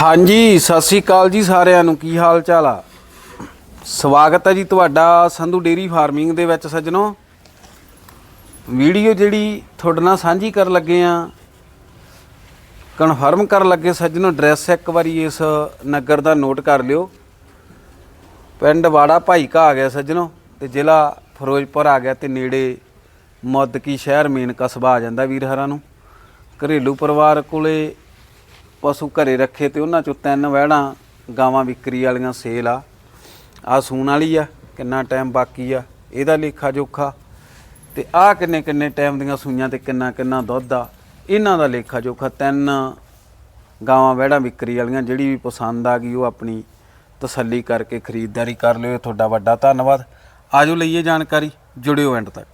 ਹਾਂਜੀ, ਸਤਿ ਸ੍ਰੀ ਅਕਾਲ ਜੀ ਸਾਰਿਆਂ ਨੂੰ। ਕੀ ਹਾਲ ਚਾਲ ਆ? ਸਵਾਗਤ ਹੈ ਜੀ ਤੁਹਾਡਾ ਸੰਧੂ ਡੇਰੀ ਫਾਰਮਿੰਗ ਦੇ ਵਿੱਚ ਸੱਜਣੋ। ਵੀਡੀਓ ਜਿਹੜੀ ਤੁਹਾਡੇ ਨਾਲ ਸਾਂਝੀ ਕਰਨ ਲੱਗੇ ਆ ਕਨਫਰਮ ਕਰਨ ਲੱਗੇ ਸੱਜਣੋ ਐਡਰੈਸ ਇੱਕ ਵਾਰੀ ਇਸ ਨਗਰ ਦਾ ਨੋਟ ਕਰ ਲਿਓ। ਪਿੰਡ ਵਾੜਾ ਭਾਈਕਾ ਆ ਗਿਆ ਸੱਜਣੋ ਤੇ ਜ਼ਿਲ੍ਹਾ ਫਿਰੋਜ਼ਪੁਰ ਆ ਗਿਆ ਤੇ ਨੇੜੇ ਮੁੱਦਕੀ ਸ਼ਹਿਰ ਮੇਨ ਕਸਬਾ ਆ ਜਾਂਦਾ ਵੀਰ ਹਰਾਂ ਨੂੰ। ਘਰੇਲੂ ਪਰਿਵਾਰ ਕੋਲੇ ਪਸ਼ੂ ਘਰੇ ਰੱਖੇ ਤੇ ਉਹਨਾਂ ਚੋਂ ਤਿੰਨ ਵਹਿੜਾਂ ਗਾਵਾਂ ਵਿਕਰੀ ਵਾਲੀਆਂ ਸੇਲ ਆ। ਆ ਸੂਣ ਵਾਲੀ ਆ ਕਿੰਨਾ ਟਾਈਮ ਬਾਕੀ ਆ ਇਹਦਾ ਲੇਖਾ ਜੋਖਾ। ਤੇ ਆ ਕਿੰਨੇ ਕਿੰਨੇ ਟਾਈਮ ਦੀਆਂ ਸੂਈਆਂ ਤੇ ਕਿੰਨਾ ਕਿੰਨਾ ਦੁੱਧ ਆ ਇਹਨਾਂ ਦਾ ਲੇਖਾ ਜੋਖਾ। ਤਿੰਨ ਗਾਵਾਂ ਵਹਿੜਾਂ ਵਿਕਰੀ ਵਾਲੀਆਂ ਜਿਹੜੀ ਵੀ ਪਸੰਦ ਆ ਗਈ ਉਹ ਆਪਣੀ ਤਸੱਲੀ ਕਰਕੇ ਖਰੀਦਦਾਰੀ ਕਰ ਲਿਓ। ਤੁਹਾਡਾ ਵੱਡਾ ਧੰਨਵਾਦ। ਆਜੋ ਲਈਏ ਜਾਣਕਾਰੀ ਜੁੜਿਓ ਐਂਡ ਤੱਕ।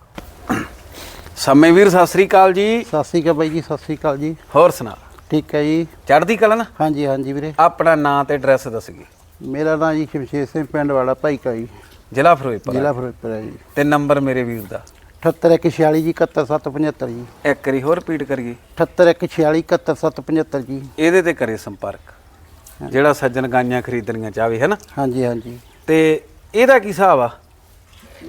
ਸਮੇਂ ਵੀਰ ਸਤਿ ਸ੍ਰੀ ਅਕਾਲ ਜੀ। ਸਤਿ ਸ਼੍ਰੀ ਅਕਾਲ ਬਾਈ ਜੀ ਸਤਿ ਸ਼੍ਰੀ ਅਕਾਲ ਜੀ। ਹੋਰ ਸੁਣਾ। ਠੀਕ ਹੈ ਜੀ। ਚੜ੍ਹਦੀ ਕਲਾ ਨਾ? ਹਾਂਜੀ ਹਾਂਜੀ ਵੀਰੇ। ਆਪਣਾ ਨਾਂ ਤੇ ਐਡਰੈਸ ਦੱਸਗੀ ਮੇਰਾ ਨਾਮ ਜੀ ਸ਼ਮਸ਼ੇਰ ਸਿੰਘ ਪਿੰਡ ਵਾਲਾ ਭਾਈ ਕਾ ਜੀ। ਜ਼ਿਲ੍ਹਾ ਫਿਰੋਜ਼ਪੁਰ ਜ਼ਿਲ੍ਹਾ ਫਿਰੋਜ਼ਪੁਰ ਹੈ ਜੀ। ਤੇ ਨੰਬਰ ਮੇਰੇ ਵੀਰ ਦਾ? 78146 ਜੀ 71775 ਜੀ। ਇੱਕ ਵਾਰੀ ਹੋਰ ਰਿਪੀਟ ਕਰੀਏ। 78146 71775 ਜੀ। ਇਹਦੇ ਤੇ ਕਰੇ ਸੰਪਰਕ। ਜਿਹੜਾ ਸੱਜਣ ਗਾਈਆਂ ਖਰੀਦਣੀਆਂ ਚਾਹਵੇ ਹੈ ਨਾ? ਹਾਂਜੀ ਹਾਂਜੀ। ਤੇ ਇਹਦਾ ਕੀ ਹਿਸਾਬ ਆ?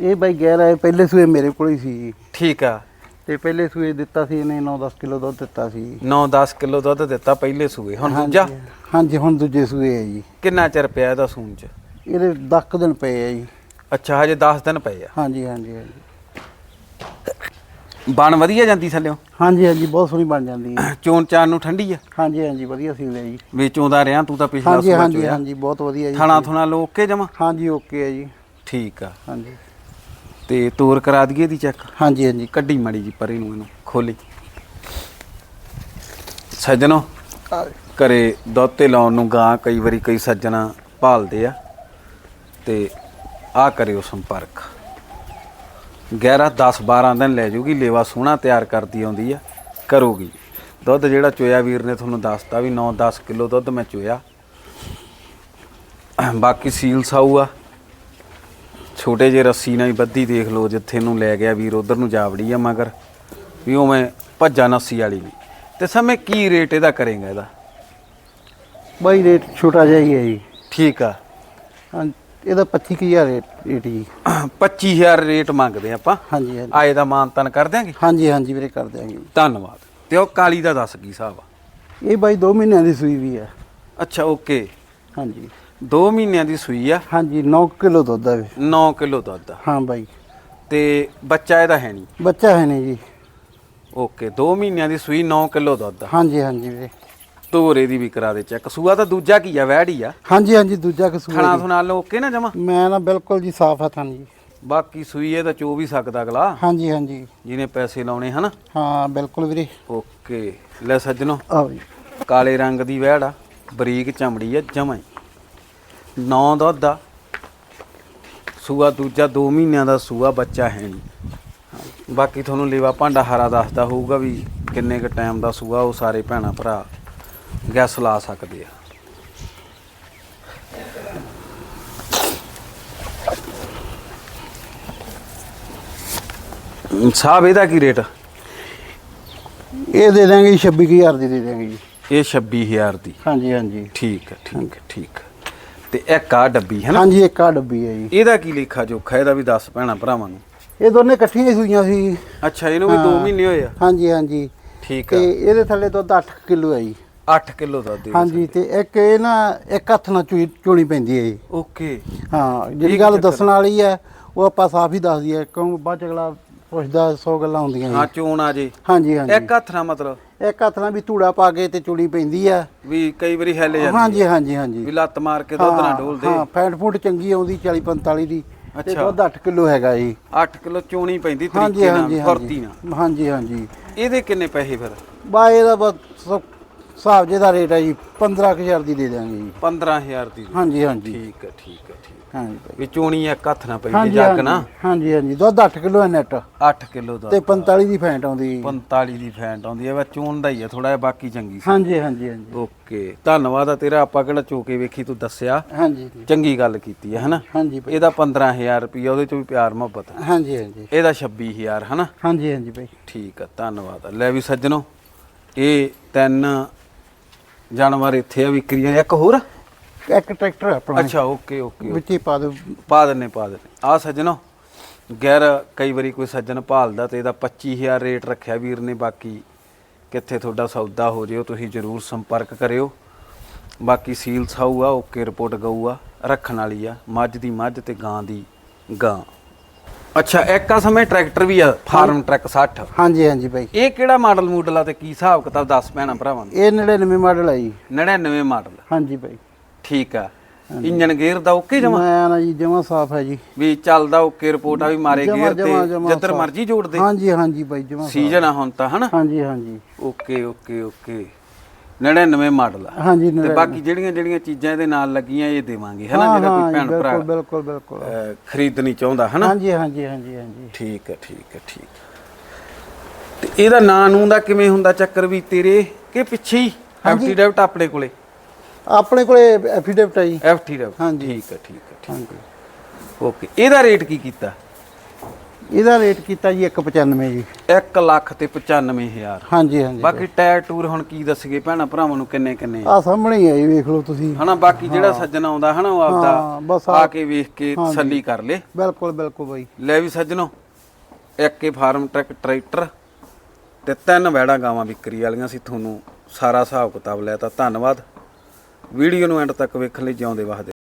ਇਹ ਬਾਈ ਗੈਰ ਆਏ ਪਹਿਲੇ ਸੂਏ ਮੇਰੇ ਕੋਲ ਹੀ ਸੀ ਜੀ। ਠੀਕ ਆ। ਤੇ ਪਹਿਲੇ ਸੂਏ ਦਿੱਤਾ ਸੀ ਇਹਨੇ 9-10 ਕਿਲੋ ਦੁੱਧ ਦਿੱਤਾ ਸੀ। 9-10 ਕਿਲੋ ਦੁੱਧ ਦਿੱਤਾ ਪਹਿਲੇ ਸੂਏ ਹੁਣ ਦੂਜਾ? ਹਾਂਜੀ ਹੁਣ ਦੂਜੇ ਸੂਏ ਹੈ ਜੀ। ਕਿੰਨਾ ਚਿਰ ਪਿਆ ਇਹਦਾ ਸੂਣ ਚ? ਇਹਦੇ 10 ਦਿਨ ਪਏ ਆ ਜੀ। ਅੱਛਾ ਹਜੇ 10 ਦਿਨ ਪਏ ਆ। ਹਾਂਜੀ ਹਾਂਜੀ ਹਾਂਜੀ। ਬਣ ਵਧੀਆ ਜਾਂਦੀ ਥੱਲਿਓ? ਹਾਂਜੀ ਹਾਂਜੀ ਬਹੁਤ ਸੋਹਣੀ ਬਣ ਜਾਂਦੀ ਹੈ ਚੋਣ ਚਾਨ ਨੂੰ ਠੰਡੀ ਆ? ਹਾਂਜੀ ਹਾਂਜੀ ਵਧੀਆ ਸੀ ਜੀ। ਵਿੱਚੋਂ ਦਾ ਰਿਆਂ ਤੂੰ ਤਾਂ ਪਿਛਲਾ ਹਾਂਜੀ ਸੂਆ ਹਾਂਜੀ ਚੋਇਆ। ਹਾਂਜੀ ਬਹੁਤ ਵਧੀਆ ਜੀ। ਥਣਾ ਥੁਣਾ ਲੋਕ ਕੇ ਜਮਾ? ਹਾਂਜੀ ਓਕੇ ਹੈ ਜੀ। ਠੀਕ ਆ। ਹਾਂਜੀ। ਤੇ ਤੋਰ ਕਰਾ ਦਈਏ ਦੀ ਚੈੱਕ ਹਾਂਜੀ ਹਾਂਜੀ ਕੱਢੀ ਮੜੀ ਜੀ ਪਰੇ ਨੂੰ ਇਹਨੂੰ ਖੋਲੀ। ਸੱਜਣੋ ਘਰੇ ਦੁੱਧ ਤੇ ਲਾਉਣ ਨੂੰ ਗਾਂ ਕਈ ਵਾਰੀ ਕਈ ਸੱਜਣਾ ਭਾਲਦੇ ਆ ਤੇ ਆ ਕਰਿਓ ਸੰਪਰਕ। 11 10 12 ਦਿਨ ਲੈ ਜੂਗੀ ਲੇਵਾ ਸੋਹਣਾ ਤਿਆਰ ਕਰਦੀ ਆਉਂਦੀ ਆ ਕਰੂਗੀ। ਦੁੱਧ ਜਿਹੜਾ ਚੋਇਆ ਵੀਰ ਨੇ ਤੁਹਾਨੂੰ ਦੱਸਤਾ ਵੀ 9 10 ਕਿਲੋ ਦੁੱਧ ਮੈਂ ਚੋਇਆ। ਬਾਕੀ ਸੀਲ ਸਾਊ ਆ। ਛੋਟੇ ਜਿਹੇ ਰੱਸੀ ਨਾਲ ਹੀ ਬੱਧੀ ਦੇਖ ਲਓ ਜਿੱਥੇ ਨੂੰ ਲੈ ਗਿਆ ਵੀਰ ਉਧਰ ਨੂੰ ਜਾਵੜੀ ਆ ਮਗਰ ਵੀ ਉਵੇਂ ਭੱਜਾ ਨੱਸੀ ਵਾਲੀ ਨਹੀਂ ਤੇ ਸਮੇਂ ਕੀ ਰੇਟ ਇਹਦਾ ਕਰੇਗਾ ਇਹਦਾ? ਬਾਈ ਰੇਟ ਛੋਟਾ ਜਿਹਾ ਹੀ ਹੈ ਜੀ। ਠੀਕ ਆ। ਹਾਂ, ਇਹਦਾ 25000 ਰੇਟ ਰੇਟ ਜੀ। 25000 ਰੇਟ ਮੰਗਦੇ ਆਪਾਂ। ਹਾਂਜੀ ਹਾਂਜੀ। ਆਏ ਦਾ ਮਾਨ ਤਨ ਕਰ ਦਿਆਂਗੇ? ਹਾਂਜੀ ਹਾਂਜੀ ਵੀਰੇ ਕਰ ਦਿਆਂਗੇ। ਧੰਨਵਾਦ। ਤੇ ਉਹ ਕਾਲੀ ਦਾ ਦੱਸ ਕੀ ਹਿਸਾਬ ਆ? ਇਹ ਬਾਈ 2 ਮਹੀਨਿਆਂ ਦੀ ਸੂਈ ਵੀ ਹੈ ਅੱਛਾ ਓਕੇ ਹਾਂਜੀ। 2 ਮਹੀਨਿਆਂ ਦੀ ਸੂਈ ਆ। ਹਾਂਜੀ 9 ਕਿਲੋ ਦੁੱਧ ਹੈ 9 ਕਿਲੋ ਦੁੱਧ ਆ। ਹਾਂ ਬਾਈ। ਤੇ ਬੱਚਾ ਇਹਦਾ ਹੈ ਨਹੀਂ? ਬੱਚਾ ਹੈ ਨਹੀਂ ਜੀ। ਓਕੇ 2 ਮਹੀਨਿਆਂ ਦੀ ਸੂਈ 9 ਕਿਲੋ ਦੁੱਧ ਆ। ਹਾਂਜੀ ਹਾਂਜੀ ਵੀਰੇ। ਤੋਰੇ ਦੀ ਵੀ ਕਰਾ ਦੇ ਚੈੱਕ। ਸੂਆ ਤਾਂ ਦੂਜਾ ਕੀ ਆ ਵੈੜ ਹੀ ਆ। ਹਾਂਜੀ ਹਾਂਜੀ ਦੂਜਾ ਕਸੂਰ ਖਾਣਾ ਥੁਣਾ ਲੋ ਓਕੇ ਨਾ ਜਮਾ? ਮੈਂ ਨਾ ਬਿਲਕੁਲ ਜੀ ਸਾਫ਼ ਹੱਥਾਂ ਜੀ। ਬਾਕੀ ਸੂਈ ਇਹ ਤਾਂ ਚੋ ਵੀ ਸਕਦਾ ਅਗਲਾ। ਹਾਂਜੀ ਹਾਂਜੀ। ਜਿਹਨੇ ਪੈਸੇ ਲਾਉਣੇ ਹਨ। ਹਾਂ ਬਿਲਕੁਲ ਵੀਰੇ। ਓਕੇ ਲੈ ਸੱਜਣੋ। ਆਓ ਜੀ। ਕਾਲੇ ਰੰਗ ਦੀ ਵਹਿੜ ਆ ਬਰੀਕ ਚਮੜੀ ਆ ਜਮਾਂ ਹੀ। ਨੌ ਦੁੱਧ ਆ ਸੂਆ ਦੂਜਾ 2 ਮਹੀਨਿਆਂ ਦਾ ਸੂਆ ਬੱਚਾ ਹੈ ਨਹੀਂ। ਬਾਕੀ ਤੁਹਾਨੂੰ ਲੇਵਾ ਭਾਂਡਾ ਹਰਾ ਦੱਸਦਾ ਹੋਊਗਾ ਵੀ ਕਿੰਨੇ ਕ ਟਾਈਮ ਦਾ ਸੂਆ ਉਹ ਸਾਰੇ ਭੈਣਾ ਭਰਾ ਗੈਸ ਲਾ ਸਕਦੇ ਆ। ਸਾਹਿਬ ਇਹਦਾ ਕੀ ਰੇਟ ਇਹ ਦੇ ਦਾਂਗੇ ਜੀ 26000 ਦੀ ਦੇ ਦਾਂਗੇ ਜੀ। ਇਹ 26000 ਦੀ। ਹਾਂਜੀ ਹਾਂਜੀ। ਠੀਕ ਹੈ ਠੀਕ ਹੈ ਠੀਕ ਹੈ। ਤੇ ਇੱਕ ਆ ਡੱਬੀ ਹੈ ਨਾ? ਹਾਂਜੀ ਇੱਕ ਆ ਡੱਬੀ ਹੈ ਜੀ। ਇਹਦਾ ਕੀ ਲੇਖਾ ਜੋਖਾ ਇਹਦਾ ਵੀ ਦੱਸ ਭੈਣਾ ਭਰਾਵਾਂ ਨੂੰ। ਇਹ ਦੋਨੇ ਇਕੱਠੀਆਂ ਹੀ ਸੂਈਆਂ ਸੀ। ਅੱਛਾ ਇਹਨੂੰ ਵੀ 2 ਹਾਂ। ਮਹੀਨੇ ਹੋਏ ਆ? ਹਾਂਜੀ ਹਾਂਜੀ। ਠੀਕ ਤੇ ਆ। ਇਹਦੇ ਥੱਲੇ ਦੁੱਧ 8 ਕਿਲੋ ਹੈ ਜੀ। 8 ਕਿਲੋ ਦਾ ਦੇ ਹਾਂਜੀ ਤੇ ਇੱਕ ਇਹ ਨਾ ਇੱਕ ਹੱਥ ਨਾਲ ਚੋਣੀ ਪੈਂਦੀ ਹੈ ਜੀ। ਓਕੇ। ਹਾਂ ਜਿਹੜੀ ਗੱਲ? ਦੱਸਣ ਵਾਲੀ ਹੈ ਉਹ ਆਪਾਂ ਸਾਫ਼ ਹੀ ਦੱਸ ਦਈਏ ਕਿਉਂ ਬਾਅਦ ਚ ਅਗਲਾ ਪੁੱਛਦਾ 100 ਗੱਲਾਂ ਹੁੰਦੀਆਂ ਹਾਂ ਜੀ ਚੋਣ ਆ ਜੇ। ਹਾਂਜੀ ਹਾਂਜੀ। ਇੱਕ ਹੱਥ ਨਾਲ ਮਤਲਬ? ਇੱਕ ਹੱਥ ਨਾਲ ਵੀ ਧੂੜਾ ਪਾ ਕੇ ਤੇ ਚੋਣੀ ਪੈਂਦੀ ਆ। ਵੀ ਕਈ ਵਾਰੀ ਹਿੱਲ ਜਾਂਦੀ ਹਾਂਜੀ। ਹਾਂਜੀ ਹਾਂਜੀ। ਵੀ ਲੱਤ ਮਾਰ ਕੇ ਦੁੱਧ ਨਾ ਡੋਲ ਦੇ ਹਾਂ ਫੈਟ ਫੂਡ ਚੰਗੀ ਆਉਂਦੀ 40 45 ਦੀ। ਤੇ ਅੱਛਾ। ਦੁੱਧ 8 ਕਿਲੋ ਹੈਗਾ ਜੀ। 8 ਕਿਲੋ ਚੋਣੀ ਪੈਂਦੀ ਹਾਂਜੀ ਤਰੀਕੇ ਨਾਲ ਹਾਂਜੀ ਫੁਰਤੀ ਹਾਂਜੀ ਨਾਲ। ਹਾਂਜੀ ਹਾਂਜੀ। ਇਹਦੇ ਕਿੰਨੇ ਪੈਸੇ ਫਿਰ? ਬਾ ਇਹਦਾ ਬਸ ਸਭ ਹਿਸਾਬ ਜੇ ਦਾ ਰੇਟ ਹੈ ਜੀ 15000 ਦੀ ਦੇ ਦਿਆਂਗੇ ਜੀ। 15000 ਦੀ। ਹਾਂਜੀ ਹਾਂਜੀ। ਠੀਕ ਹੈ ਠੀਕ ਹੈ ਠੀਕ ਹਾਂਜੀ। ਭਾਈ। ਵੀ ਚੋਣੀ ਇੱਕ ਹੱਥ ਪੈਂਦੀ ਹਾਂਜੀ ਜੱਗ ਨਾ। ਹਾਂਜੀ ਹਾਂਜੀ। ਦੁੱਧ 8 ਕਿਲੋ ਹੈ ਨੈਟ 8 ਕਿਲੋ ਦਾ ਤੇ 45 ਦੀ ਫੈਂਟ ਆਉਂਦੀ 45 ਦੀ ਫੈਂਟ ਆਉਂਦੀ ਹੈ। ਵਾ ਚੋਣ ਦਾ ਹੀ ਆ ਥੋੜਾ ਜਿਹਾ ਬਾਕੀ ਚੰਗੀ ਸੀ। ਹਾਂਜੀ ਹਾਂਜੀ ਹਾਂਜੀ। ਓਕੇ। ਧੰਨਵਾਦ ਆ ਤੇਰਾ। ਆਪਾਂ ਕਿਹੜਾ ਚੋਕੇ ਵੇਖੀ ਤੂੰ ਦੱਸਿਆ। ਹਾਂਜੀ ਚੰਗੀ ਗੱਲ ਕੀਤੀ ਹੈ ਹਨਾ? ਹਾਂਜੀ ਭਾਈ। ਇਹਦਾ 15000 ਰੁਪਈਆ ਉਹਦੇ ਚ ਵੀ ਪਿਆਰ ਮੁਹੱਬਤ ਹੈ ਹਾਂਜੀ ਹਾਂਜੀ। ਇਹਦਾ 26000 ਹਨਾ? ਹਾਂਜੀ ਹਾਂਜੀ ਭਾਈ। ਠੀਕ ਆ ਧੰਨਵਾਦ ਆ। ਲੈ ਵੀ ਸੱਜਣੋ ਇਹ ਤਿੰਨ ਜਾਨਵਰ ਇੱਥੇ ਆ ਵਿਕਰੀਆਂ ਇੱਕ ਹੋਰ? ਇੱਕ ਟਰੈਕਟਰ ਆਪਣਾ। ਅੱਛਾ ਓਕੇ ਓਕੇ ਵਿੱਚ ਹੀ ਪਾ ਦਿਓ। ਪਾ ਦਿੰਨੇ ਪਾ ਦਿੰਨੇ। ਆ ਸੱਜਣੋ ਗੈਰ ਕਈ ਵਾਰੀ ਕੋਈ ਸੱਜਣ ਭਾਲਦਾ ਤੇ ਇਹਦਾ 25000 ਰੇਟ ਰੱਖਿਆ ਵੀਰ ਨੇ ਬਾਕੀ ਕਿੱਥੇ ਤੁਹਾਡਾ ਸੌਦਾ ਹੋ ਜਿਓ ਤੁਸੀਂ ਜਰੂਰ ਸੰਪਰਕ ਕਰਿਓ। ਬਾਕੀ ਸੀਲ ਸਾਊ ਆ ਓਕੇ ਰਿਪੋਰਟ ਗਊ ਆ ਰੱਖਣ ਵਾਲੀ ਆ ਮੱਝ ਦੀ ਮੱਝ ਤੇ ਗਾਂ ਦੀ ਗਾਂ। ਅੱਛਾ ਇੱਕ ਆ ਸਮੇਂ ਟਰੈਕਟਰ ਵੀ ਆ ਫਾਰਮ ਟਰੈਕ 60 ਹਾਂਜੀ ਹਾਂਜੀ ਬਾਈ। ਇਹ ਕਿਹੜਾ ਮਾਡਲ ਮੂਡਲ ਆ ਤੇ ਕੀ ਹਿਸਾਬ ਕਿਤਾਬ ਦੱਸ ਪੈਣਾ ਭਰਾਵਾਂ ਨੂੰ? ਇਹ 99 ਮਾਡਲ ਹੈ ਜੀ। 99 ਮਾਡਲ ਹਾਂਜੀ ਬਾਈ। ਠੀਕ ਆ। ਇੰਜਨ ਗੇਅਰ ਦਾ ਓਕੇ ਜਮਾ? ਮੈਂ ਨਾ ਜੀ ਜਮਾ ਸਾਫ਼ ਹੈ ਜੀ। ਵੀ ਚੱਲਦਾ ਓਕੇ ਰਿਪੋਰਟ ਆ ਵੀ ਮਾਰੇ ਗੇਅਰ ਤੇ ਜਿੱਧਰ। ਮਰਜ਼ੀ ਜੋੜ ਦੇ। ਹਾਂਜੀ ਹਾਂਜੀ ਬਾਈ ਜਮਾ ਸੀਜ਼ਨ ਆ ਹੁਣ ਤਾਂ ਹਨਾ? ਹਾਂਜੀ ਹਾਂਜੀ। ਓਕੇ ਓਕੇ ਓਕੇ 99 ਮਾਡਲ ਆ। ਹਾਂਜੀ ਤੇ 99 ਬਾਕੀ ਜਿਹੜੀਆਂ ਜਿਹੜੀਆਂ ਚੀਜ਼ਾਂ ਇਹਦੇ ਨਾਲ ਲੱਗੀਆਂ ਇਹ ਦੇਵਾਂਗੇ। ਹਨਾ ਹਾਂ, ਜਿਹੜਾ ਹਾਂ ਕੋਈ ਭੈਣ ਭਰਾ ਬਿਲਕੁਲ ਬਿਲਕੁਲ ਬਿਲਕੁਲ। ਖਰੀਦਣੀ ਚਾਹੁੰਦਾ ਹਨਾ? ਹਾਂਜੀ ਹਾਂਜੀ ਹਾਂਜੀ ਹਾਂਜੀ। ਠੀਕ ਹੈ ਠੀਕ ਹੈ ਠੀਕ ਹੈ। ਤੇ ਇਹਦਾ ਨਾਂ ਨੂੰ ਦਾ ਕਿਵੇਂ ਹੁੰਦਾ ਚੱਕਰ ਵੀ? ਤੇਰੇ ਕਿ ਪਿੱਛੇ ਹੀ? ਹਾਂਜੀ। ਐਫਟੀ ਡੈਵਟ ਆਪਣੇ ਕੋਲੇ? ਆਪਣੇ ਕੋਲੇ ਐਫੀਡੇਵਿਟ ਹੈ ਜੀ। ਐਫਟੀ ਡੈਵਟ ਹਾਂਜੀ। ਠੀਕ ਹੈ ਠੀਕ ਹੈ ਠੀਕ ਓਕੇ ਇਹਦਾ ਰੇਟ ਕੀ ਕੀਤਾ? ਇਹਦਾ ਰੇਟ ਕੀਤਾ ਜੀ 195 ਜੀ। 1 ਲੱਖ ਤੇ 95000 ਹਾਂਜੀ ਹਾਂਜੀ। ਬਾਕੀ ਟਾਇਰ ਟੂਰ ਹੁਣ ਕੀ ਦੱਸਗੇ ਭੈਣਾ ਭਰਾਵਾਂ ਨੂੰ ਕਿੰਨੇ ਕਿੰਨੇ ਆ। ਸਾਹਮਣੇ ਹੀ ਜੀ ਵੇਖ ਲਓ ਤੁਸੀਂ। ਹਨਾ ਬਾਕੀ ਜਿਹੜਾ ਸੱਜਣ ਆਉਂਦਾ ਹਨਾ ਉਹ ਆਪਦਾ ਆ ਕੇ ਵੇਖ ਕੇ ਤਸੱਲੀ ਕਰ ਲੇ। ਬਿਲਕੁਲ ਬਿਲਕੁਲ ਬਾਈ। ਲੈ ਵੀ ਸੱਜਣੋ ਇੱਕ ਹੀ ਫਾਰਮ ਟਰੈਕ ਟਰੈਕਟਰ ਤੇ ਤਿੰਨ ਵੈੜਾਂ ਗਾਵਾਂ ਵਿਕਰੀ ਵਾਲੀਆਂ ਸੀ ਤੁਹਾਨੂੰ ਸਾਰਾ ਹਿਸਾਬ ਕਿਤਾਬ ਲੈ ਤਾਂ ਧੰਨਵਾਦ। ਵੀਡੀਓ ਨੂੰ ਐਂਡ ਤੱਕ ਵੇਖਣ ਲਈ ਜਿਉਂਦੇ ਵਸਦੇ